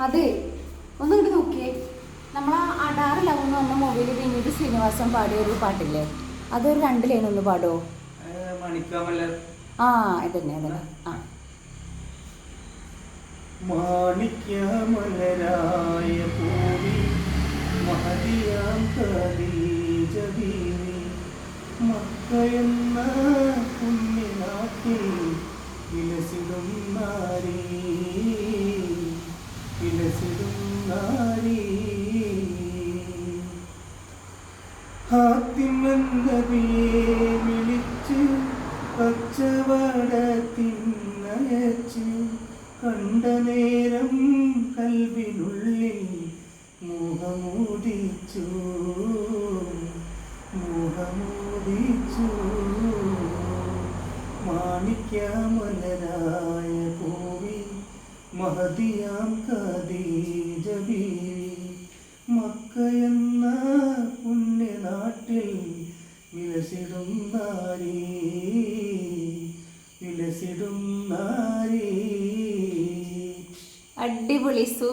അതെ. ഒന്ന് ഇങ്ങോട്ട് നോക്കിയേ. നമ്മൾ ആ അടാറ് ലവ് എന്ന് പറഞ്ഞ മൂവിയിൽ വിനീത് ശ്രീനിവാസൻ പാടിയ ഒരു പാട്ടില്ലേ? അതൊരു രണ്ട് ലൈൻ ഒന്ന് പാടുമോ ആ ഇതന്നെ അതന്നെ. ആ. മാണിക്യമലരായ പൂവി മഹതിയാം കലീജീവി മക്കയെന്ന പുണ്യനാട്ടിൽ വിലസിടും നാരീ. വിലസിടും നാരീ ഹാത്തിമന്ദബിയെ വിളിച്ച് പച്ചവടത്തിന്നയച്ച് കണ്ട നേരം കൽവിനുള്ളിൽ മോഹമോദിച്ചു മോഹമോദിച്ചു മാണിക്യമലരായ മഹതിയാം കദീജ ബീവി മക്കയെന്ന പുണ്യനാട്ടിൽ വിലസിടും നാരീ. വിലസിടും നാരീ. അടിപൊളി സൂ